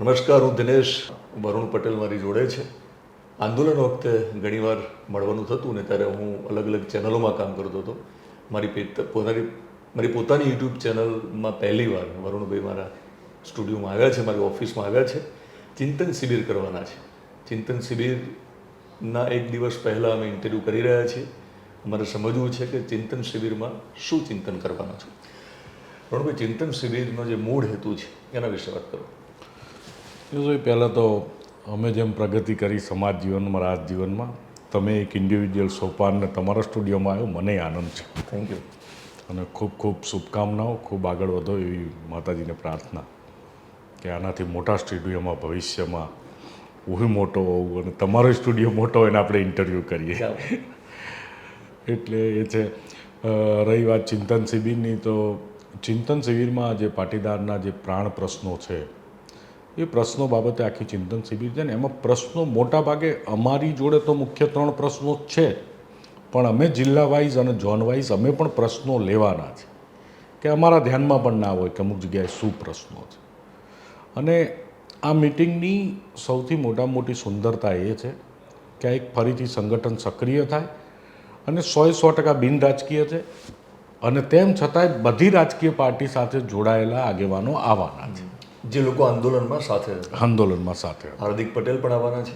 નમસ્કાર, હું દિનેશ. વરુણ પટેલ મારી જોડે છે. આંદોલન વખતે ઘણીવાર મળવાનું થતું ને ત્યારે હું અલગ અલગ ચેનલોમાં કામ કરતો હતો. મારી પેત- પોતાની, મારી પોતાની યુટ્યુબ ચેનલમાં પહેલી વાર વરુણભાઈ મારા સ્ટુડિયોમાં આવ્યા છે, મારી ઓફિસમાં આવ્યા છે. ચિંતન શિબિર કરવાના છે. ચિંતન શિબિરના એક દિવસ પહેલાં અમે ઇન્ટરવ્યૂ કરી રહ્યા છીએ. અમારે સમજવું છે કે ચિંતન શિબિરમાં શું ચિંતન કરવાના છે. વરુણભાઈ, ચિંતન શિબિરનો જે મૂળ હેતુ છે, એના વિશે વાત કરો. જોઈ પહેલાં તો અમે જેમ પ્રગતિ કરી સમાજ જીવનમાં રાજ જીવનમાં તમે એક ઇન્ડિવિજ્યુઅલ સોપાનને તમારા સ્ટુડિયોમાં આવ્યો મને આનંદ છે. થેન્ક યુ અને ખૂબ ખૂબ શુભકામનાઓ ખૂબ આગળ વધો એવી માતાજીને પ્રાર્થના કે આનાથી મોટા સ્ટુડિયોમાં ભવિષ્યમાં હું મોટો હોઉં અને તમારો સ્ટુડિયો મોટો હોય ને આપણે ઇન્ટરવ્યૂ કરીએ. એટલે એ છે. રહી વાત ચિંતન શિબિરની તો ચિંતન શિબિરમાં જે પાટીદારના જે પ્રાણ પ્રશ્નો છે એ પ્રશ્નો બાબતે આખી ચિંતન શિબિર છે ને એમાં પ્રશ્નો મોટા ભાગે અમારી જોડે તો મુખ્ય ત્રણ પ્રશ્નો જ છે. પણ અમે જિલ્લા વાઇઝ અને ઝોન વાઇઝ અમે પણ પ્રશ્નો લેવાના છે. કે અમારા ધ્યાનમાં પણ ના હોય કે અમુક જગ્યાએ શું પ્રશ્નો છે. અને આ મિટિંગની સૌથી મોટા મોટી સુંદરતા એ છે કે આ એક ફરીથી સંગઠન સક્રિય થાય અને સોએ સો ટકા બિન રાજકીય છે અને તેમ છતાંય બધી રાજકીય પાર્ટી સાથે જોડાયેલા આગેવાનો આવવાના છે. જે લોકો આંદોલનમાં સાથે આંદોલનમાં સાથે હાર્દિક પટેલ પણ આવવાના છે.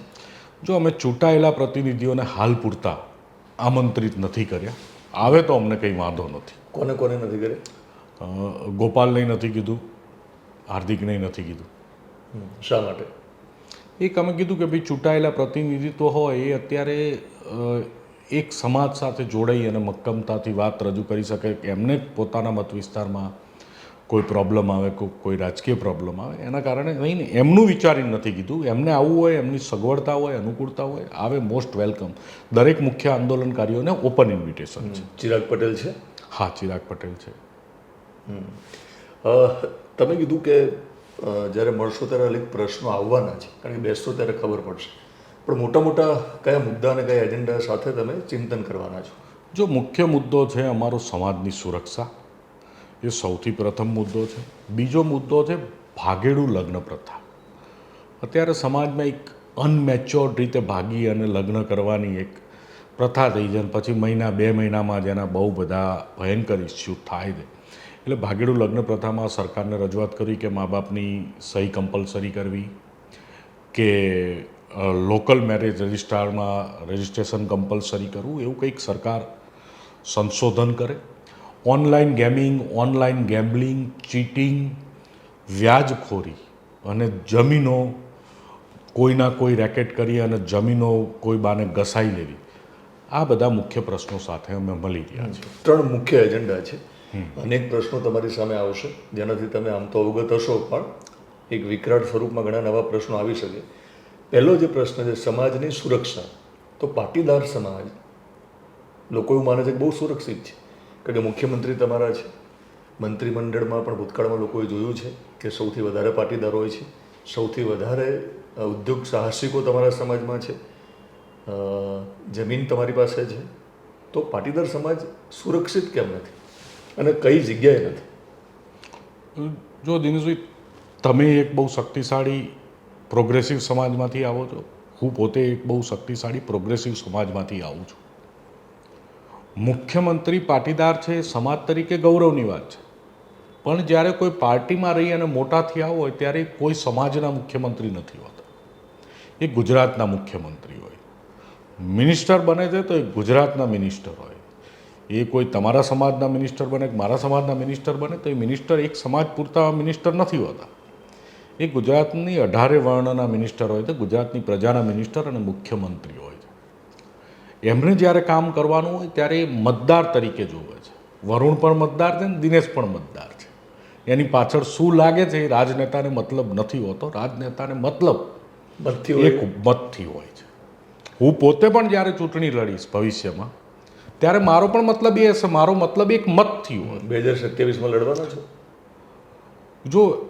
જો અમે ચૂંટાયેલા પ્રતિનિધિઓને હાલ પૂરતા આમંત્રિત નથી કર્યા આવે તો અમને કંઈ વાંધો નથી. કોને કોને નથી કર્યા? ગોપાલને નથી કીધું હાર્દિકને નથી કીધું. શા માટે? એક અમે કીધું કે ભાઈ ચૂંટાયેલા પ્રતિનિધિત્વ હોય એ અત્યારે એક સમાજ સાથે જોડાઈ અને મક્કમતાથી વાત રજૂ કરી શકે કે એમને પોતાના મત વિસ્તારમાં કોઈ પ્રોબ્લેમ આવે કોઈ રાજકીય પ્રોબ્લેમ આવે એના કારણે નહીં એમનું વિચારીને નથી કીધું. એમને આવવું હોય એમની સગવડતા હોય અનુકૂળતા હોય આવે મોસ્ટ વેલકમ દરેક મુખ્ય આંદોલનકારીઓને ઓપન ઇન્વિટેશન છે. ચિરાગ પટેલ છે? હા ચિરાગ પટેલ છે. તમે કીધું કે જ્યારે મળશો ત્યારે અનેક પ્રશ્નો આવવાના છે કારણ કે બેસશો ત્યારે ખબર પડશે. પણ મોટા મોટા કયા મુદ્દા અને કયા એજન્ડા સાથે તમે ચિંતન કરવાના છો? જો મુખ્ય મુદ્દો છે અમારો સમાજની સુરક્ષા એ સૌથી પ્રથમ મુદ્દો છે. બીજો મુદ્દો છે ભાગેડું લગ્ન પ્રથા. અત્યારે સમાજમાં એક અનમેચ્યોર્ડ રીતે ભાગી અને લગ્ન કરવાની એક પ્રથા થઈ છે પછી મહિના, બે મહિનામાં જ એના બહુ બધા ભયંકર ઇસ્યુ થાય છે. એટલે ભાગેડું લગ્ન પ્રથામાં સરકારને રજૂઆત કરી કે મા બાપની સહી કમ્પલસરી કરવી, કે લોકલ મેરેજ રજિસ્ટ્રારમાં રજિસ્ટ્રેશન કમ્પલસરી કરવું, એવું કંઈક સરકાર સંશોધન કરે. Online gaming online gambling cheating વ્યાજખોરી અને જમીનો કોઈના કોઈ રેકેટ કરી અને જમીનો કોઈ બાને ઘસાઈ લેવી. આ બધા મુખ્ય પ્રશ્નો સાથે અમે મળી રહ્યા છીએ. ત્રણ મુખ્ય એજન્ડા છે. અનેક પ્રશ્નો તમારી સામે આવશે. જેનાથી તમે આમ તો અવગત હશો પણ એક વિકરાળ સ્વરૂપમાં ઘણા નવા પ્રશ્નો આવી શકે. પહેલો જે પ્રશ્ન છે સમાજની સુરક્ષા. તો પાટીદાર સમાજ લોકો એવું માને છે કે બહુ સુરક્ષિત છે. કારણ કે મુખ્યમંત્રી તમારા છે મંત્રીમંડળમાં પણ ભૂતકાળમાં લોકોએ જોયું છે કે સૌથી વધારે પાટીદારો હોય છે, સૌથી વધારે ઉદ્યોગ સાહસિકો તમારા સમાજમાં છે જમીન તમારી પાસે છે, તો પાટીદાર સમાજ સુરક્ષિત કેમ નથી? અને કઈ જગ્યાએ નથી? જો દિનેશભાઈ, તમે એક બહુ શક્તિશાળી પ્રોગ્રેસિવ સમાજમાંથી આવો છો. હું પોતે એક બહુ શક્તિશાળી પ્રોગ્રેસિવ સમાજમાંથી આવું છું. મુખ્યમંત્રી પાટીદાર છે એ સમાજ તરીકે ગૌરવની વાત છે. પણ જ્યારે કોઈ પાર્ટીમાં રહી અને મોટા થયા હોય, ત્યારે કોઈ સમાજના મુખ્યમંત્રી નથી હોતા. એ ગુજરાતના મુખ્યમંત્રી હોય. મિનિસ્ટર બને છે તો એ ગુજરાતના મિનિસ્ટર હોય. એ કોઈ તમારા સમાજના મિનિસ્ટર બને કે મારા સમાજના મિનિસ્ટર બને તો એ મિનિસ્ટર એક સમાજ પૂરતા મિનિસ્ટર નથી હોતા. એ ગુજરાતની અઢારે વર્ણના મિનિસ્ટર હોય તો ગુજરાતની પ્રજાના મિનિસ્ટર અને મુખ્યમંત્રી હોય. એમણે જ્યારે કામ કરવાનું હોય ત્યારે એ મતદાર તરીકે જોવે છે. વરુણ પણ મતદાર છે ને દિનેશ પણ મતદાર છે. એની પાછળ શું લાગે છે એ રાજનેતાને મતલબ નથી હોતો. રાજનેતાને મતલબ મતથી એક મતથી હોય છે. હું પોતે પણ જ્યારે ચૂંટણી લડીશ ભવિષ્યમાં ત્યારે મારો પણ મતલબ એ હશે મારો મતલબ એક મતથી હોય. બે હજાર સત્યાવીસમાં લડવાનો છે? જો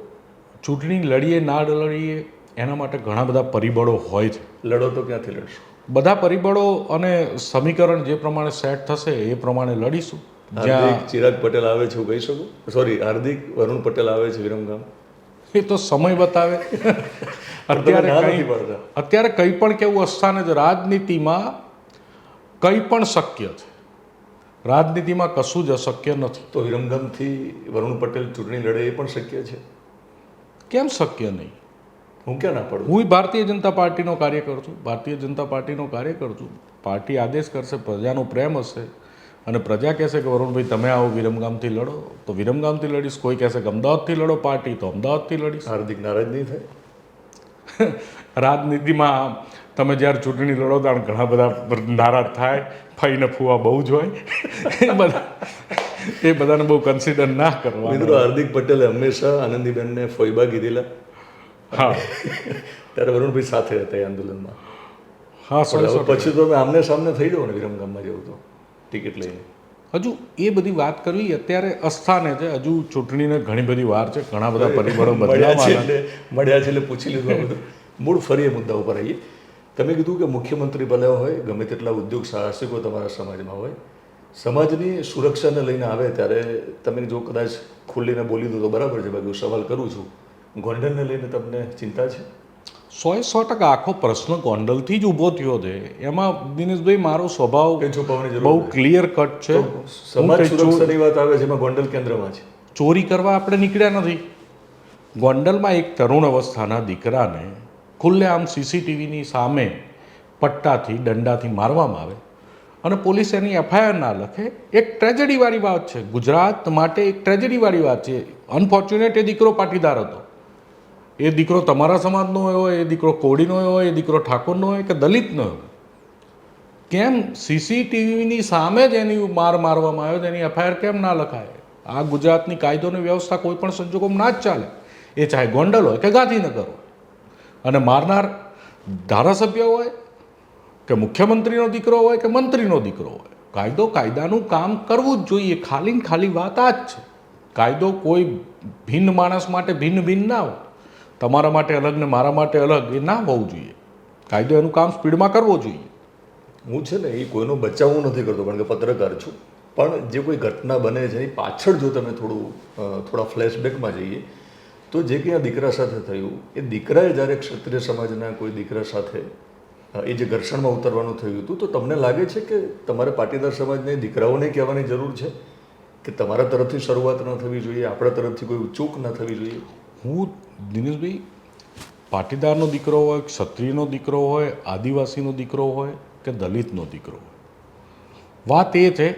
ચૂંટણી લડીએ ના લડીએ એના માટે ઘણા બધા પરિબળો હોય છે. લડો તો ક્યાંથી લડશો? બધા પરિબળો અને સમીકરણ જે પ્રમાણે સેટ થશે એ પ્રમાણે લડીશું. જ્યાં ચિરાગ પટેલ આવે છે હું કહી શકું? સોરી હાર્દિક વરુણ પટેલ આવે છે વિરમગામ. એ તો સમય બતાવે. અત્યારે. અત્યારે કંઈ પણ કેવું અસ્થાન જ રાજનીતિમાં કંઈ પણ શક્ય છે. રાજનીતિમાં કશું જ અશક્ય નથી. તો વિરમગામથી વરુણ પટેલ ચૂંટણી લડે એ પણ શક્ય છે? કેમ શક્ય નહીં? હું ક્યાં ના પડું? હું ભારતીય જનતા પાર્ટીનો કાર્યકર છું. ભારતીય જનતા પાર્ટીનો કાર્યકર છું. પાર્ટી આદેશ કરશે પ્રજાનો પ્રેમ હશે. અને પ્રજા કહેશે કે વરુણભાઈ તમે આવો વિરમગામથી લડો. તો વિરમગામથી લડીશ કોઈ કહેશે કે અમદાવાદથી લડો પાર્ટી તો અમદાવાદથી લડીશ. હાર્દિક નારાજ નહીં થાય? રાજનીતિમાં તમે જ્યારે ચૂંટણી લડો ત્યારે ઘણા બધા નારાજ થાય. ફઈને ફુવા બહુ જ હોય. એ બધા એ બધાને બહુ કન્સિડર ના કરવા મિત્રો હાર્દિક પટેલે હંમેશા આનંદીબેનને ફોઈબા કીધેલા. હા. ત્યારે વરુણભાઈ સાથે હતા એ આંદોલનમાં. હા પછી તો આમને સામને થઈ જવું ને વિરમગામમાં જવું તો ટિકિટ લઈને. હજુ એ બધી વાત કરવી અત્યારે અસ્થાને છે. હજુ ચૂંટણીને ઘણી બધી વાર છે. ઘણા બધા પરિબળો મળ્યા છે મળ્યા છે એટલે પૂછી લીધું બધું. મૂળ ફરી એ મુદ્દા ઉપર આવીએ. તમે કીધું કે મુખ્યમંત્રી ભલે હોય ગમે તેટલા ઉદ્યોગ સાહસિકો તમારા સમાજમાં હોય સમાજની સુરક્ષાને લઈને આવે ત્યારે તમે જો કદાચ ખુલ્લીને બોલી દો તો બરાબર છે. બાકી હું સવાલ કરું છું. ગોંડલને લઈને તમને ચિંતા છે? સો સો ટકા આખો પ્રશ્ન ગોંડલથી જ ઊભો થયો છે. એમાં દિનેશભાઈ મારો સ્વભાવ બહુ ક્લિયર કટ છે. સમાજ સુરક્ષાની વાત આવે એમાં ગોંડલ કેન્દ્રમાં છે. ચોરી કરવા આપણે નીકળ્યા નથી. ગોંડલમાં એક તરુણ અવસ્થાના દીકરાને ખુલ્લેઆમ સીસીટીવીની સામે પટ્ટાથી દંડાથી મારવામાં આવે અને પોલીસ એની એફઆઈઆર ના લખે. એક ટ્રેજેડીવાળી વાત છે. ગુજરાત માટે એક ટ્રેજેડીવાળી વાત છે. અનફોર્ચ્યુનેટ એ દીકરો પાટીદાર હતો. એ દીકરો તમારા સમાજનો હોય એ દીકરો કોડીનો હોય એ દીકરો ઠાકોરનો હોય કે દલિતનો હોય? કેમ સીસીટીવીની સામે જ એની માર મારવામાં આવ્યો એની એફઆઈઆર કેમ ના લખાય? આ ગુજરાતની કાયદોની વ્યવસ્થા કોઈ પણ સંજોગોમાં ના જ ચાલે. એ ચાહે ગોંડલ હોય કે ગાંધીનગર હોય. અને મારનાર ધારાસભ્ય હોય કે મુખ્યમંત્રીનો દીકરો હોય કે મંત્રીનો દીકરો હોય? કાયદો કાયદાનું કામ કરવું જ જોઈએ. ખાલી ખાલી વાત આ જ છે. કાયદો કોઈ ભિન્ન માણસ માટે ભિન્ન ભિન્ન ના હોય. તમારા માટે અલગ ને મારા માટે અલગ એ ના હોવું જોઈએ. કાયદો એનું કામ સ્પીડમાં કરવો જોઈએ. હું છે ને એ કોઈનો બચાવ હું નથી કરતો, કારણ કે પત્રકાર છું. પણ જે કોઈ ઘટના બને છે એની પાછળ જો તમે થોડું થોડા ફ્લેશબેકમાં જઈએ, તો જે કંઈ આ દીકરા સાથે થયું, એ દીકરાએ જ્યારે ક્ષત્રિય સમાજના કોઈ દીકરા સાથે એ જે ઘર્ષણમાં ઉતરવાનું થયું હતું, તો તમને લાગે છે કે તમારે પાટીદાર સમાજને દીકરાઓને કહેવાની જરૂર છે? કે તમારા તરફથી શરૂઆત ન થવી જોઈએ, આપણા તરફથી કોઈ ચૂક ન થવી જોઈએ? હું દિનેશભાઈ, પાટીદારનો દીકરો હોય, ક્ષત્રિયનો દીકરો હોય, આદિવાસીનો દીકરો હોય કે દલિતનો દીકરો હોય? વાત એ છે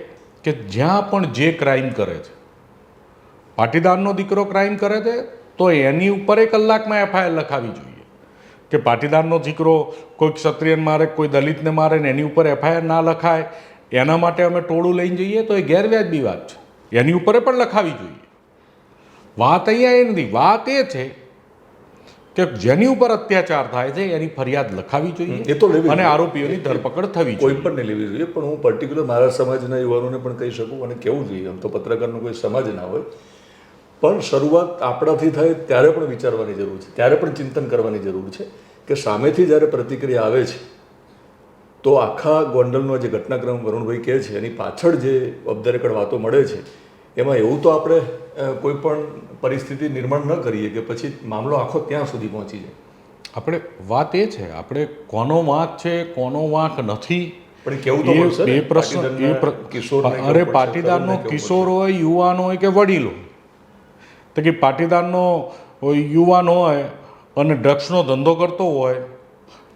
કે જ્યાં પણ જે ક્રાઇમ કરે છે, પાટીદારનો દીકરો ક્રાઇમ કરે છે, તો એની ઉપર એક કલાકમાં એફઆઈઆર લખાવી જોઈએ કે પાટીદારનો દીકરો કોઈ ક્ષત્રિયને મારે, કોઈ દલિતને મારે ને એની ઉપર એફઆઈઆર ના લખાય. એના માટે અમે ટોળું લઈને જઈએ તો એ ગેરવ્યાજબી વાત છે. એની ઉપર પણ લખાવી જોઈએ. વાત અહીંયા એ નથી વાત એ છે કે જેની ઉપર અત્યાચાર થાય છે એની ફરિયાદ લખાવી જોઈએ એ તો લેવી અને આરોપીઓની ધરપકડ થવી કોઈ પણ નહીં લેવી જોઈએ પણ હું પર્ટિક્યુલર મારા સમાજના યુવાનોને પણ કહી શકું અને કેવું જોઈએ. આમ તો પત્રકારનો કોઈ સમાજ ના હોય. પણ શરૂઆત આપણાથી થાય ત્યારે પણ વિચારવાની જરૂર છે. ત્યારે પણ ચિંતન કરવાની જરૂર છે કે સામેથી જ્યારે પ્રતિક્રિયા આવે છે તો આખા ગોંડલનો જે ઘટનાક્રમ વરુણભાઈ કહે છે એની પાછળ જે ધ વાતો મળે છે એમાં એવું તો આપણે કોઈ પણ પરિસ્થિતિ નિર્માણ ન કરીએ કે પછી મામલો આખો ત્યાં સુધી પહોંચી જાય. આપણે વાત એ છે આપણે કોનો વાંક છે કોનો વાંક નથી પણ કેવું તો એ પ્રશ્ન કેવું અરે પાટીદારનો કિશોર હોય યુવાન હોય કે વડીલ? હોય તો કે પાટીદારનો યુવાન હોય અને ડ્રગ્સનો ધંધો કરતો હોય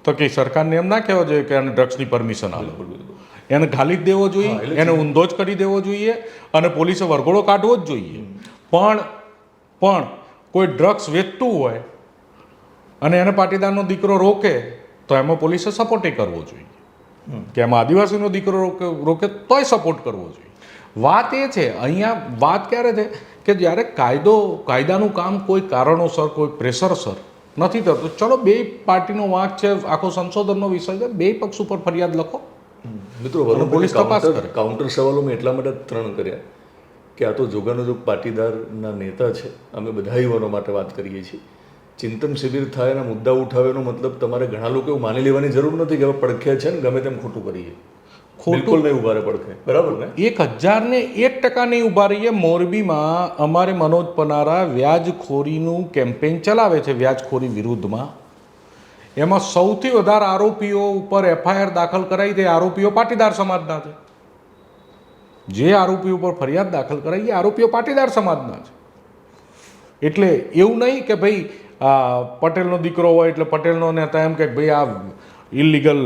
તો કે સરકારને એમ ના કહેવા જોઈએ કે આને ડ્રગ્સની પરમિશન આપો. એને ઘાલી જ દેવો જોઈએ એને ઊંધો જ કરી દેવો જોઈએ અને પોલીસે વરઘોડો કાઢવો જ જોઈએ. પણ પણ કોઈ ડ્રગ્સ વેચતું હોય અને એને પાટીદારનો દીકરો રોકે તો એમાં પોલીસે સપોર્ટે કરવો જોઈએ. કે એમાં આદિવાસીનો દીકરો રોકે રોકે તોય સપોર્ટ કરવો જોઈએ. વાત એ છે અહીંયા વાત ક્યારે છે? કે જ્યારે કાયદો કાયદાનું કામ કોઈ કારણોસર કોઈ પ્રેશરસર નથી થતું. ચલો બે પાર્ટીનો વાંક છે આખો સંશોધનનો વિષય છે બે પક્ષ ઉપર ફરિયાદ લખો. મિત્રો પોલીસ વરુણભાઈ તપાસ કાઉન્ટર કરે. કાઉન્ટર સવાલો મેં એટલા માટે ત્રણ કર્યા કે આ તો જોગાનુજોગ પાટીદારના નેતા છે. અમે બધા યુવાનો માટે વાત કરીએ છીએ. ચિંતન શિબિર થાય અને મુદ્દા ઉઠાવેનો મતલબ તમારે ઘણા લોકો એવું માની લેવાની જરૂર નથી કે હવે પડખ્યા છે ને ગમે તેમ ખોટું કરીએ. ખોટું નહીં ઊભા રહે પડખે. બરાબર ને? એક હજારને એક ટકા નહીં ઊભા રહીએ મોરબીમાં અમારે મનોજ પનારા વ્યાજખોરીનું કેમ્પેન ચલાવે છે વ્યાજખોરી વિરુદ્ધમાં. એમાં સૌથી વધારે આરોપીઓ ઉપર એફઆઈઆર દાખલ કરાઈ તે આરોપીઓ પાટીદાર સમાજના છે. જે આરોપી ઉપર ફરિયાદ દાખલ કરાઈ એ આરોપીઓ પાટીદાર સમાજના છે. એટલે એવું નહીં કે ભાઈ પટેલનો દીકરો હોય એટલે પટેલનો નેતા એમ કે ભાઈ, આ ઇલિગલ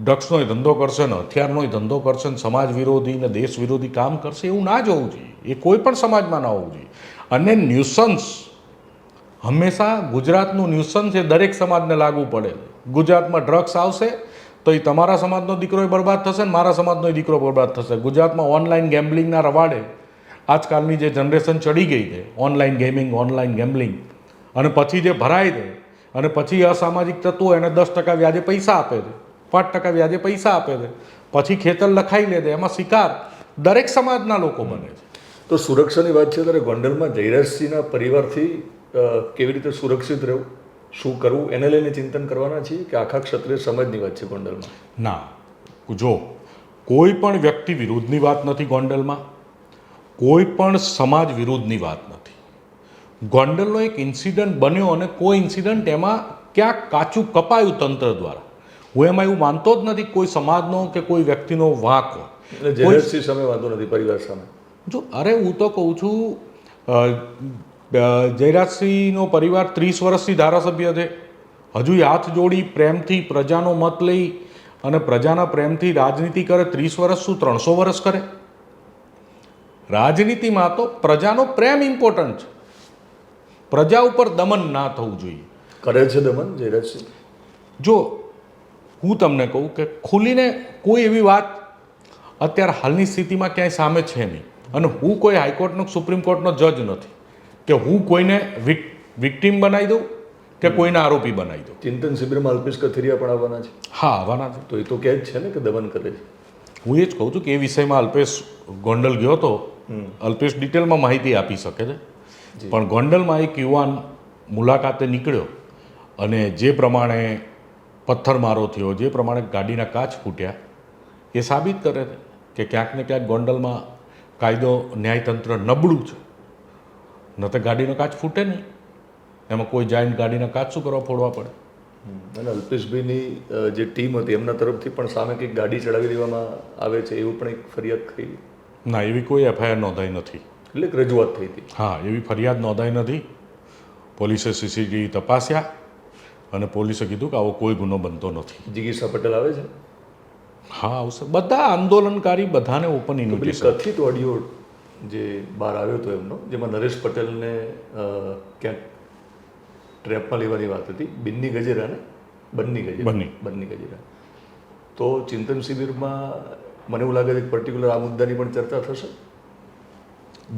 ડ્રગ્સનો ધંધો કરશે ને હથિયારનો ધંધો કરશે ને સમાજ વિરોધી ને દેશ વિરોધી કામ કરશે, એવું ના જ હોવું જોઈએ. એ કોઈ પણ સમાજમાં ના હોવું જોઈએ. અને ન્યુસન્સ હંમેશા ગુજરાતનું ન્યુસન છે દરેક સમાજને લાગુ પડે. ગુજરાતમાં ડ્રગ્સ આવશે, તો એ તમારા સમાજનો દીકરો બરબાદ થશે ને મારા સમાજનો દીકરો બરબાદ થશે. ગુજરાતમાં ઓનલાઈન ગેમ્બલિંગના રવાડે આજકાલની જે જનરેશન ચડી ગઈ છે ઓનલાઈન ગેમિંગ ઓનલાઈન ગેમ્બલિંગ અને પછી જે ભરાય છે, અને પછી અસામાજિક તત્વો એને દસ ટકા વ્યાજે પૈસા આપે છે, પાંચ ટકા વ્યાજે પૈસા આપે છે, પછી ખેતર લખાઈ લે છે, એમાં શિકાર દરેક સમાજના લોકો બને છે. તો સુરક્ષાની વાત છે, ત્યારે ગોંડલમાં જયરાજસિંહના પરિવારથી કેવી રીતે સુરક્ષિત રહેવું? શું કરવું? એને લઈને ચિંતન કરવાના છીએ કે આખા ક્ષત્રિય સમાજની વાત છે ગોંડલમાં? ના. જો કોઈ પણ વ્યક્તિ વિરુદ્ધની વાત નથી ગોંડલમાં કોઈ પણ સમાજ વિરુદ્ધની વાત નથી. ગોંડલનો એક ઇન્સિડન્ટ બન્યો અને કોઈ ઇન્સિડન્ટ એમાં ક્યાંક કાચું કપાયું તંત્ર દ્વારા. હું એમાં એવું માનતો જ નથી કોઈ સમાજનો કે કોઈ વ્યક્તિનો વાંક હોય. સામે વાંધો નથી પરિવાર સામે? જો અરે હું તો કહું છું જયરાજસિંહનો પરિવાર ત્રીસ વર્ષથી ધારાસભ્ય છે. હજુ હાથ જોડી પ્રેમથી પ્રજાનો મત લઈ અને પ્રજાના પ્રેમથી રાજનીતિ કરે ત્રીસ વર્ષ શું ત્રણસો વર્ષ કરે? રાજનીતિમાં તો પ્રજાનો પ્રેમ ઇમ્પોર્ટન્ટ છે. પ્રજા ઉપર દમન ના થવું જોઈએ. કરે છે દમન જયરાજસિંહ? જો હું તમને કહું કે ખુલીને કોઈ એવી વાત અત્યારે હાલની સ્થિતિમાં ક્યાંય સામે છે નહીં. અને હું કોઈ હાઈકોર્ટનો સુપ્રીમ કોર્ટનો જજ નથી. કે હું કોઈને વિક વિક્ટીમ બનાવી દઉં કે કોઈને આરોપી બનાવી દઉં? ચિંતન શિબિરમાં અલ્પેશ કથિરિયા પણ આવવાના છે. હા આવવાના છે. તો એ તો કહે જ છે ને કે દમન કરે છે. હું એ જ કહું છું કે એ વિષયમાં અલ્પેશ ગોંડલ ગયો હતો અલ્પેશ ડિટેલમાં માહિતી આપી શકે છે. પણ ગોંડલમાં એક યુવાન મુલાકાતે નીકળ્યો અને જે પ્રમાણે પથ્થરમારો થયો જે પ્રમાણે ગાડીના કાચ ફૂટ્યા એ સાબિત કરે છે કે ક્યાંક ને ક્યાંક ગોંડલમાં કાયદો ન્યાયતંત્ર નબળું છે. ન તો ગાડીનો કાચ ફૂટે નહીં. એમાં કોઈ જાઈને ગાડીના કાચ શું કરવા ફોડવા પડે? અને અલ્પેશભાઈની જે ટીમ હતી એમના તરફથી પણ સામે કંઈક ગાડી ચડાવી દેવામાં આવે છે એવું પણ એક ફરિયાદ થઈ? ના એવી કોઈ એફઆઈઆર નોંધાઈ નથી. એટલે રજૂઆત થઈ હતી. હા એવી ફરિયાદ નોંધાઈ નથી. પોલીસે સીસીટીવી તપાસ્યા અને પોલીસે કીધું કે આવો કોઈ ગુનો બનતો નથી. જિગીસા પટેલ આવે છે? હા આવશે. બધા આંદોલનકારી બધાને ઓપન ઇન્વિટેશન કથિત ઓડિયો જે બહાર આવ્યો હતો એમનો જેમાં નરેશ પટેલને ક્યાંક ટ્રેપમાં લેવાની વાત હતી બિન્ની ગજેરાને બન્ની ગજેરા. બન્ની. બન્ની ગજેરા. તો ચિંતન શિબિરમાં મને એવું લાગે છે કે પર્ટિક્યુલર આ મુદ્દાની પણ ચર્ચા થશે?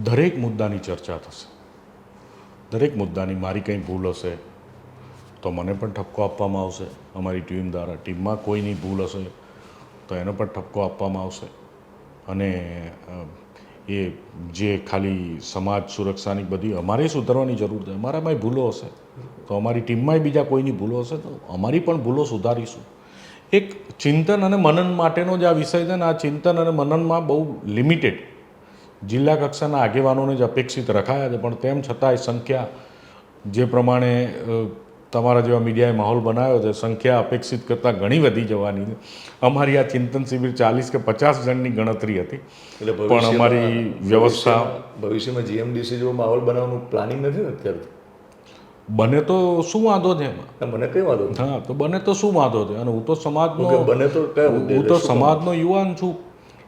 દરેક મુદ્દાની ચર્ચા થશે. દરેક મુદ્દાની મારી કંઈ ભૂલ હશે તો મને પણ ઠપકો આપવામાં આવશે. અમારી ટીમ દ્વારા ટીમમાં કોઈની ભૂલ હશે તો એનો પણ ઠપકો આપવામાં આવશે. અને એ જે ખાલી સમાજ સુરક્ષાની બધી અમારે સુધારવાની જરૂર છે. અમારામાંય ભૂલો હશે. તો અમારી ટીમમાંય બીજા કોઈની ભૂલો હશે તો અમારી પણ ભૂલો સુધારીશું. એક ચિંતન અને મનન માટેનો જે આ વિષય છે ને, આ ચિંતન અને મનનમાં બહુ લિમિટેડ. જિલ્લા કક્ષાના આગેવાનોને જ અપેક્ષિત રખાયા છે, પણ તેમ છતાંય સંખ્યા જે પ્રમાણે તમારા જેવા મીડિયાએ માહોલ બનાવ્યો છે સંખ્યા અપેક્ષિત કરતાં ઘણી વધી જવાની છે. અમારી આ ચિંતન શિબિર ચાલીસ કે પચાસ જણની ગણતરી હતી. એટલે પણ અમારી વ્યવસ્થા ભવિષ્યમાં- જીએમડીસી જેવો માહોલ બનાવવાનું પ્લાનિંગ નથી ને અત્યારે? બને તો શું વાંધો છે એમાં? મને કઈ વાંધો હા તો બને તો શું વાંધો છે? અને હું તો સમાજનો બને તો હું તો સમાજનો યુવાન છું.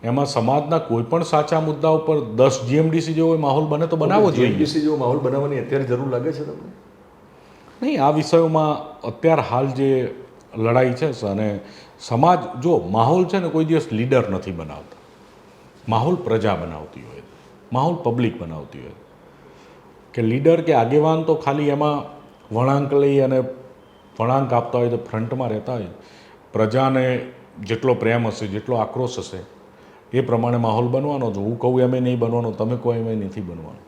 એમાં સમાજના કોઈ પણ સાચા મુદ્દા ઉપર દસ જીએમડીસી જેવો માહોલ બને તો બનાવવો જોઈએ. જીએમડીસી જેવો માહોલ બનાવવાની અત્યારે જરૂર લાગે છે તમને? નહીં, આ વિષયોમાં અત્યાર હાલ જે લડાઈ છે અને સમાજ જો માહોલ છે ને કોઈ દિવસ લીડર નથી બનાવતા. માહોલ પ્રજા બનાવતી હોય, માહોલ પબ્લિક બનાવતી હોય. કે લીડર કે આગેવાન તો ખાલી એમાં વળાંક લઈ અને વળાંક આપતા હોય તો ફ્રન્ટમાં રહેતા હોય. પ્રજાને જેટલો પ્રેમ હશે, જેટલો આક્રોશ હશે, એ પ્રમાણે માહોલ બનવાનો જો હું કહું એમ નહીં બનવાનો, તમે કહો એમ નથી બનવાનો.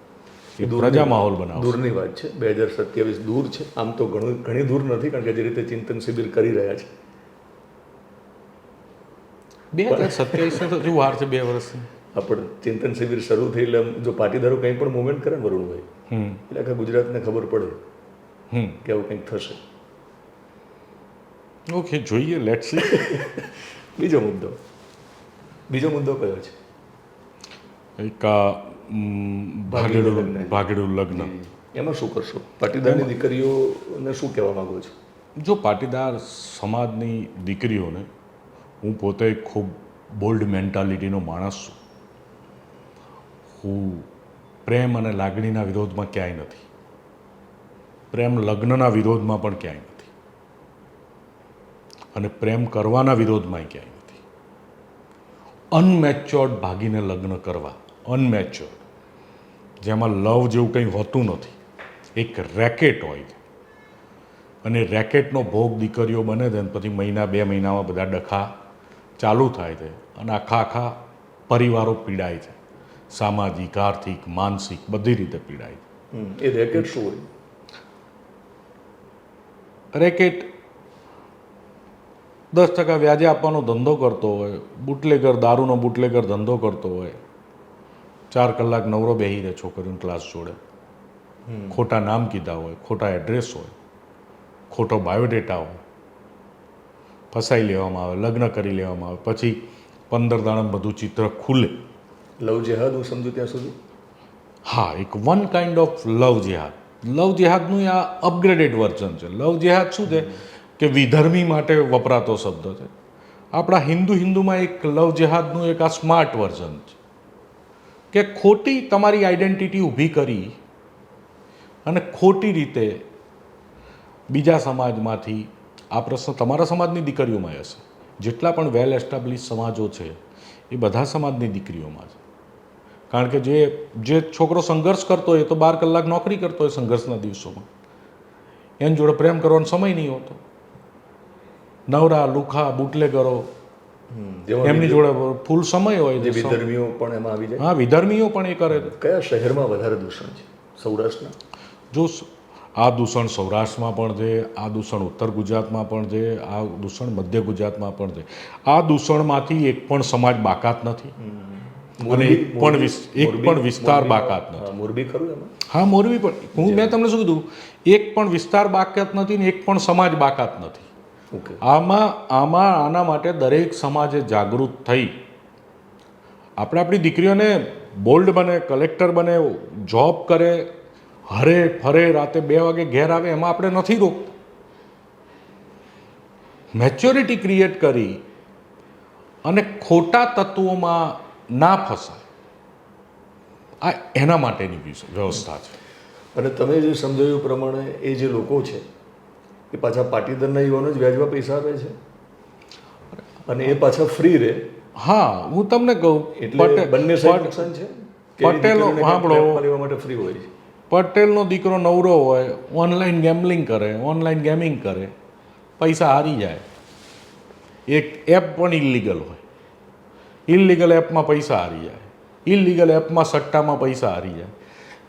એ પ્રજા માહોલ બનાવો દૂરની વાત છે. બે હજાર સત્યાવીસ દૂર છે. આમ તો ઘણું ઘણી દૂર નથી કારણ કે જે રીતે ચિંતન શિબિર કરી રહ્યા છે. બે હજાર સત્યાવીસ તો હજુ વાર છે બે વર્ષની? આપણે ચિંતન શિબિર શરૂ થઈ એટલે જો પાટીદારો કંઈ પણ મુવમેન્ટ કરે ને વરુણભાઈ એટલે આખા ગુજરાતને ખબર પડે કે આવું કંઈક થશે. ઓકે જોઈએ લેટ સી બીજો મુદ્દો. બીજો મુદ્દો કયો છે? એક ભાગેડું ભાગેડું લગ્ન. એમાં શું કરશો? પાટીદારની દીકરીઓને શું કહેવા માંગો છો? જો પાટીદાર સમાજની દીકરીઓને હું પોતે ખૂબ બોલ્ડ મેન્ટાલિટીનો માણસ છું. હું પ્રેમ અને લાગણીના વિરોધમાં ક્યાંય નથી. પ્રેમ લગ્નના વિરોધમાં પણ ક્યાંય નથી. અને પ્રેમ કરવાના વિરોધમાં ક્યાંય નથી. અનમેચ્યોર્ડ ભાગીને લગ્ન કરવા. અનમેચ્યોર્ડ. જેમાં લવ જેવું કંઈ હોતું નથી. એક રેકેટ હોય છે. અને રેકેટનો ભોગ દીકરીઓ બને છે પછી મહિના બે મહિનામાં બધા ડખા ચાલુ થાય છે અને આખા આખા પરિવારો પીડાય છે. સામાજિક આર્થિક માનસિક બધી રીતે પીડાય છે. એ રેકેટ શું હોય? રેકેટ દસ ટકા વ્યાજે આપવાનો ધંધો કરતો હોય બુટલેગર દારૂનો બુટલેગર ધંધો કરતો હોય ચાર કલાક નવરો બેહી રહે છોકરીઓને ક્લાસ જોડે. ખોટા નામ કીધા હોય ખોટા એડ્રેસ હોય ખોટો બાયોડેટા હોય. ફસાઈ લેવામાં આવે લગ્ન કરી લેવામાં આવે પછી પંદર દાણા બધું ચિત્ર ખુલે. લવ જેહાદ હું સમજુ ત્યાં સુધી? હા એક વન કાઇન્ડ ઓફ લવ જેહાદ. લવ જેહાદનું આ અપગ્રેડેડ વર્ઝન છે. લવ જેહાદ શું છે? કે વિધર્મી માટે વપરાતો શબ્દ છે. આપણા હિન્દુ હિન્દુમાં એક લવ જેહાદનું એક આ સ્માર્ટ વર્ઝન છે. કે ખોટી તમારી આઈડેન્ટિટી ઊભી કરી અને ખોટી રીતે બીજા સમાજમાંથી, આ પ્રશ્ન તમારા સમાજની દીકરીઓમાં હશે. જેટલા પણ વેલ એસ્ટાબ્લિશ સમાજો છે, એ બધા સમાજની દીકરીઓમાં છે કારણ કે જે જે છોકરો સંઘર્ષ કરતો હોય તો બાર કલાક નોકરી કરતો હોય સંઘર્ષના દિવસોમાં. એની જોડે પ્રેમ કરવાનો સમય નહીં હોતો. નવરા, લુખા, બુટલેગરો એમની જોડે ફૂલ સમય હોય જે વિધર્મીઓ પણ એમાં આવી જાય. હા વિધર્મીઓ પણ એ કરે. કયા શહેરમાં વધારે દૂષણ છે? સૌરાષ્ટ્રના? જો આ દૂષણ સૌરાષ્ટ્રમાં પણ છે આ દૂષણ ઉત્તર ગુજરાતમાં પણ છે આ દૂષણ મધ્ય ગુજરાતમાં પણ છે. આ દૂષણમાંથી એક પણ સમાજ બાકાત નથી. અને એક પણ એક પણ વિસ્તાર બાકાત નથી. મોરબી ખરું હા મોરબી પણ હું મેં તમને શું કીધું? એક પણ વિસ્તાર બાકાત નથી ને એક પણ સમાજ બાકાત નથી. આમાં આમાં આના માટે દરેક સમાજે જાગૃત થઈ. આપણે આપણી દીકરીઓને બોલ્ડ બને કલેક્ટર બને જોબ કરે હરે ફરે રાતે બે વાગે ઘેર આવે એમાં આપણે નથી રોકતા. મેચ્યોરિટી ક્રિએટ કરી અને ખોટા તત્વોમાં ના ફસાય. આ એના માટેની વિસ- વ્યવસ્થા છે. અને તમે જે સમજાવ્યું પ્રમાણે એ જે લોકો છે એ પાછા પાટીદારના યુવાનો જ વ્યાજમાં પૈસા આપે છે? અને એ પાછા ફ્રી રહે હા હું તમને કહું એટલે બંને સાઈડ નુકસાન છે? પટેલ સાંભળો. માટે ફ્રી હોય છે? પટેલનો દીકરો નવરો હોય ઓનલાઈન ગેમલિંગ કરે ઓનલાઈન ગેમિંગ કરે પૈસા હારી જાય. એક એપ પણ ઇલિગલ હોય. ઇલિગલ એપમાં પૈસા હારી જાય. ઇલિગલ એપમાં સટ્ટામાં પૈસા હારી જાય.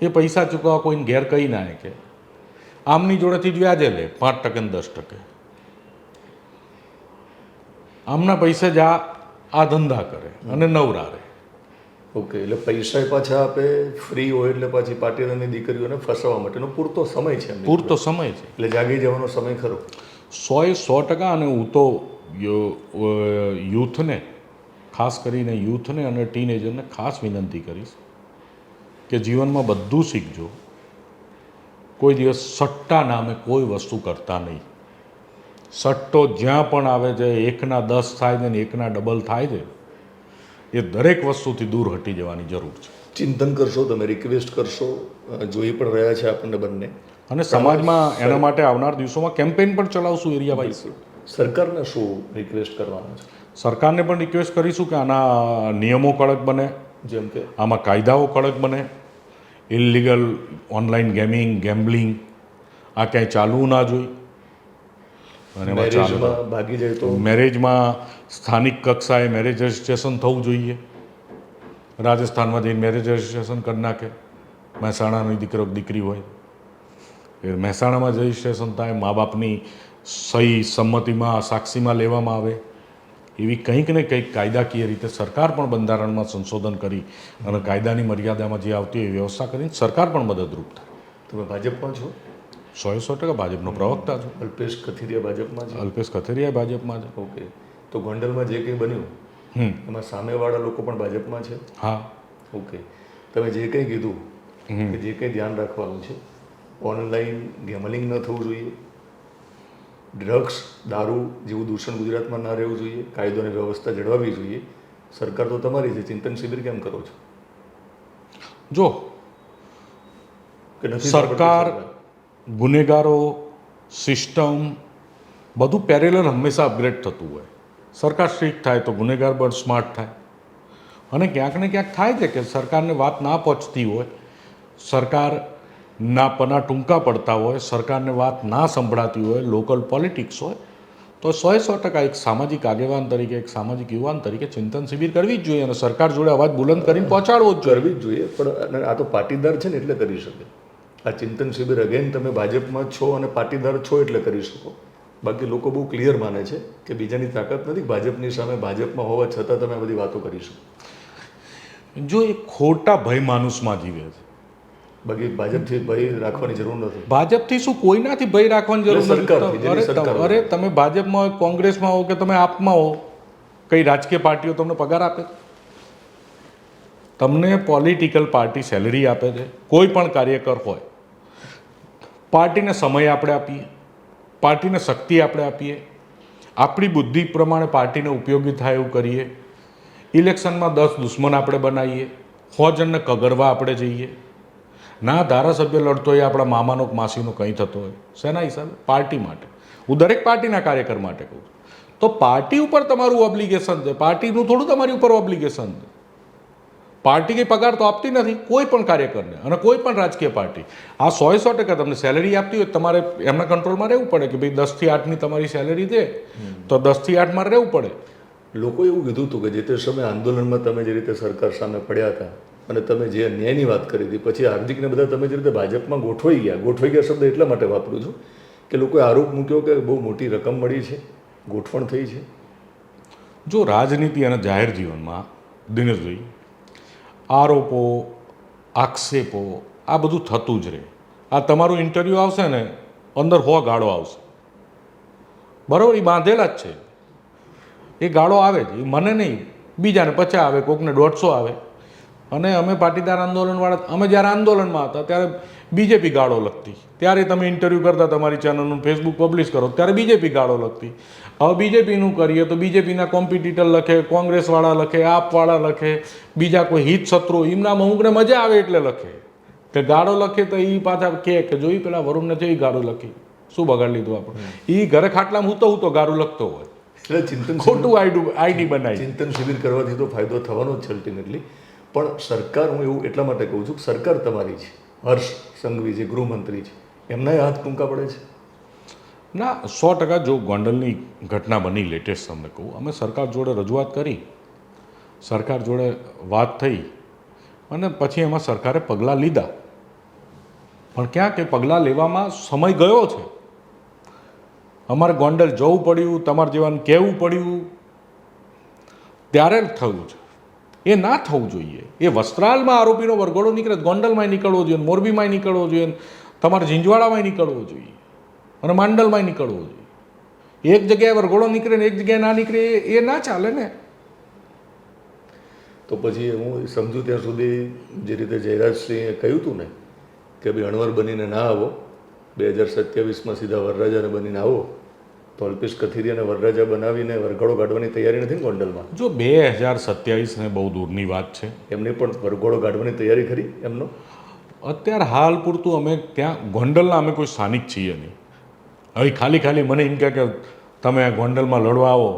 એ પૈસા ચૂકવવા કોઈને ઘેર કહી ના કે આમની જોડેથી જ વ્યાજે લે પાંચ ટકે ને દસ ટકે. આમના પૈસે જ આ આ ધંધા કરે અને નવરા રહે. ઓકે એટલે પૈસા પાછા આપે ફ્રી હોય એટલે પાછી પાટીદારની દીકરીઓને ફસાવવા માટેનો પૂરતો સમય છે પૂરતો સમય છે. એટલે જાગી જવાનો સમય ખરો. સોએ સો ટકા અને હું તો યુથને ખાસ કરીને યુથને અને ટીનેજરને ખાસ વિનંતી કરીશ કે જીવનમાં બધું શીખજો. કોઈ દિવસ સટ્ટા નામે કોઈ વસ્તુ કરતા નહીં. સટ્ટો જ્યાં પણ આવે છે એકના દસ થાય છે ને એકના ડબલ થાય છે એ દરેક વસ્તુથી દૂર હટી જવાની જરૂર છે. ચિંતન કરશો તમે રિક્વેસ્ટ કરશો જોઈ પણ રહ્યા છે આપણને બંને. અને સમાજમાં એના માટે આવનાર દિવસોમાં કેમ્પેન પણ ચલાવશું એરિયા વાઇઝ સરકારને શું રિક્વેસ્ટ કરવાનું છે? સરકારને પણ રિક્વેસ્ટ કરીશું કે આના નિયમો કડક બને. જેમ કે? આમાં કાયદાઓ કડક બને. ઇલીગલ ઓનલાઈન ગેમિંગ ગેમ્બલિંગ આ ક્યાંય ચાલવું ના જોઈએ. અને ભાગી જાય તો? મેરેજમાં સ્થાનિક કક્ષાએ મેરેજ રજિસ્ટ્રેશન થવું જોઈએ. રાજસ્થાનમાં જઈને મેરેજ રજિસ્ટ્રેશન કરી નાખે. મહેસાણાની દીકરો દીકરી હોય. એ મહેસાણામાં રજિસ્ટ્રેશન થાય મા બાપની સહી સંમતિમાં સાક્ષીમાં લેવામાં આવે. એવી કંઈક ને કંઈક કાયદાકીય રીતે સરકાર પણ બંધારણમાં સંશોધન કરી અને કાયદાની મર્યાદામાં જે આવતી એ વ્યવસ્થા કરીને સરકાર પણ મદદરૂપ થાય. તમે ભાજપમાં છો? સો સો ટકા ભાજપનો પ્રવક્તા છો. અલ્પેશ કથિરિયા ભાજપમાં છે? અલ્પેશ કથેરિયા ભાજપમાં છે. ઓકે. તો ગોંડલમાં જે કંઈ બન્યું એમાં સામેવાળા લોકો પણ ભાજપમાં છે? હા. ઓકે. તમે જે કંઈ કીધું કે જે કંઈ ધ્યાન રાખવાનું છે ઓનલાઈન ગેમલિંગ ન થવું જોઈએ ડ્રગ્સ દારૂ જેવું દૂષણ ગુજરાતમાં ના રહેવું જોઈએ કાયદો અને વ્યવસ્થા જળવાવી જોઈએ. સરકાર તો તમારી છે ચિંતન શિબિર કેમ કરો છો? જો કે સરકાર ગુનેગારો સિસ્ટમ બધું પેરેલર હંમેશા અપગ્રેડ થતું હોય. સરકાર સ્ટ્રિક્ટ થાય તો ગુનેગાર પણ સ્માર્ટ થાય. અને ક્યાંક ને ક્યાંક થાય છે કે સરકારને વાત ના પહોંચતી હોય. સરકારના પના ટૂંકા પડતા હોય સરકારને વાત ના સંભળાતી હોય લોકલ પોલિટિક્સ હોય તો સો સો ટકા એક સામાજિક આગેવાન તરીકે એક સામાજિક યુવાન તરીકે ચિંતન શિબિર કરવી જ જોઈએ અને સરકાર જોડે અવાજ બુલંદ કરીને પહોંચાડવો જ કરવી જ જોઈએ પણ આ તો પાટીદાર છે ને એટલે કરી શકે. આ ચિંતન શિબિર અગેન તમે ભાજપમાં છો અને પાટીદાર છો એટલે કરી શકો. બાકી લોકો બહુ ક્લિયર માને છે કે બીજાની તાકાત નથી ભાજપની સામે ભાજપમાં હોવા છતાં તમે બધી વાતો કરી શકો. જો એ ખોટા ભય માનુસમાં જીવે છે બાકી ભાજપથી ભય રાખવાની જરૂર નથી. ભાજપથી શું કોઈનાથી ભય રાખવાની જરૂર નથી? અરે તમ- ભાજપમાં હોય કોંગ્રેસમાં હો કે તમે આપમાં હો કઈ રાજકીય પાર્ટીઓ તમને પગાર આપે? તમને પોલિટિકલ પાર્ટી સેલરી આપે છે કોઈ પણ કાર્યકર હોય. પાર્ટીને સમય આપણે આપીએ પાર્ટીને શક્તિ આપણે આપીએ. આપણી બુદ્ધિ પ્રમાણે પાર્ટીને ઉપયોગી થાય એવું કરીએ. ઇલેક્શનમાં દસ દુશ્મન આપણે બનાવીએ. હોજનને કગરવા આપણે જઈએ. ના ધારાસભ્ય લડતો હોય, આપણા મામાનો માસીનો કંઈ થતો હોય. શેના હિસાબે? પાર્ટી માટે. હું દરેક પાર્ટીના કાર્યકર માટે કહું તો પાર્ટી ઉપર તમારું ઓબ્લિગેશન છે. પાર્ટીનું થોડું તમારી ઉપર ઓબ્લિગેશન છે. પાર્ટી કંઈ પગાર તો આપતી નથી, કોઈ પણ કાર્યકરને અને કોઈ પણ રાજકીય પાર્ટી. આ સોએ સો ટકા તમને સેલેરી આપતી હોય તમારે એમના કંટ્રોલમાં રહેવું પડે કે ભાઈ દસથી આઠની તમારી સેલેરી દે તો દસથી આઠમાં રહેવું પડે. લોકો એવું કીધું હતું કે જે તે સમયે આંદોલનમાં તમે જે રીતે સરકાર સામે પડ્યા હતા અને તમે જે ન્યાયની વાત કરી હતી, પછી હાર્દિકને બધા તમે જે રીતે ભાજપમાં ગોઠવાઈ ગયા ગોઠવાઈ ગયા શબ્દ એટલા માટે વાપરું છું કે લોકોએ આરોપ મૂક્યો કે બહુ મોટી રકમ મળી છે, ગોઠવણ થઈ છે. જો રાજનીતિ અને જાહેર જીવનમાં દિનેશભાઈ આરોપો, આક્ષેપો, આ બધું થતું જ રહે. આ તમારું ઇન્ટરવ્યૂ આવશે ને, અંદર હો ગાળો આવશે. બરાબર એ બાંધેલા જ છે. એ ગાળો આવે જ. મને નહીં, બીજાને પચાસ આવે, કોકને દોઢસો આવે. અને અમે પાટીદાર આંદોલનવાળા અમે જ્યારે આંદોલનમાં હતા ત્યારે બીજેપી ગાળો લખતી ત્યારે તમે ઇન્ટરવ્યૂ કરતા તમારી ચેનલનું ફેસબુક પબ્લિશ કરો ત્યારે બીજેપી ગાળો લખતી હવે બીજેપીનું કરીએ તો બીજેપીના કોમ્પિટિટર લખે કોંગ્રેસવાળા લખે આપવાળા લખે બીજા કોઈ હિત શત્રુ એમનામાં અમુકને મજા આવે એટલે લખે. કે ગાળો લખે તો એ પાછા કહે કે જોઈ પેલા વરુણને છે એ ગાળો લખી. શું બગાડ લીધું આપણે? એ ઘરે ખાટલામાં હું તો હું તો ગાળું લખતો હોય. એટલે ચિંતન ખોટું આઈડી આઈડી બનાવી. ચિંતન શિબિર કરવાથી તો ફાયદો થવાનો જ છે અલ્ટિમેટલી પણ સરકાર, હું એવું એટલા માટે કહું છું કે સરકાર તમારી છે. હર્ષ સંઘવી જે ગૃહમંત્રી છે, એમના હાથ ટૂંકા પડે છે? ના, સો ટકા જો ગોંડલની ઘટના બની લેટેસ્ટ તમને કહું, અમે સરકાર જોડે રજૂઆત કરી, સરકાર જોડે વાત થઈ, અને પછી એમાં સરકારે પગલાં લીધા. પણ ક્યાં કે પગલાં લેવામાં સમય ગયો છે. અમારે ગોંડલ જવું પડ્યું, તમારે જેવાને કહેવું પડ્યું. ત્યારે જ થયું છે. એ ના થવું જોઈએ. એ વસ્ત્રાલમાં આરોપીનો વરઘોડો નીકળે ગોંડલમાં નીકળવો જોઈએ મોરબીમાંય નીકળવો જોઈએ તમારે ઝીંઝવાડામાંય નીકળવો જોઈએ અને માંડલમાંય નીકળવો જોઈએ. એક જગ્યાએ વરઘોડો નીકળે ને એક જગ્યાએ ના નીકળે એ ના ચાલે ને. તો પછી હું સમજુ ત્યાં સુધી જે રીતે જયરાજસિંહે કહ્યું હતું ને કે ભાઈ અણવર બનીને ના આવો, બે હજાર સત્યાવીસમાં સીધા વરરાજાને બનીને આવો તો અલ્પેશ અને વરરાજા બનાવીને વરઘોડો કાઢવાની તૈયારી નથી ને ગોંડલમાં? જો બે હજાર સત્યાવીસને બહુ દૂરની વાત છે. એમને પણ વરઘોડો કાઢવાની તૈયારી ખરી એમનો? અત્યારે હાલ પૂરતું અમે ત્યાં ગોંડલના અમે કોઈ સ્થાનિક છીએ નહીં. હવે ખાલી ખાલી મને એમ કહે કે તમે ગોંડલમાં લડવા આવો.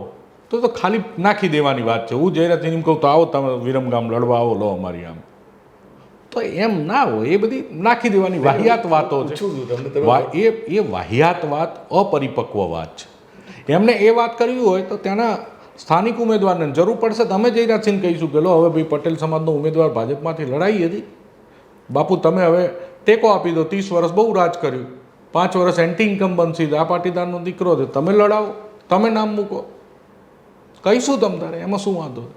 તો તો ખાલી નાખી દેવાની વાત છે. હું જઈને એમ કહું તો આવો તમે વિરમગામ લડવા આવો લો અમારી આમ. તો એમ ના હોય એ બધી નાખી દેવાની વાહિયાત વાતો છે. એ એ વાહિયાત વાત અપરિપક્વ વાત છે. એમને એ વાત કરવી હોય તો ત્યાંના સ્થાનિક ઉમેદવારને જરૂર પડશે. તમે જઈ જયરાજસિંહ કહીશું કે લો હવે ભાઈ પટેલ સમાજનો ઉમેદવાર ભાજપમાંથી લડાઈ હતી. બાપુ તમે હવે ટેકો આપી દો. ત્રીસ વર્ષ બહુ રાજ કર્યું. પાંચ વર્ષ એન્ટી ઇન્કમ બનશી. આ પાટીદારનો દીકરો છે. તમે લડાવો. તમે નામ મૂકો. કહીશું તમ તારે. એમાં શું વાંધો?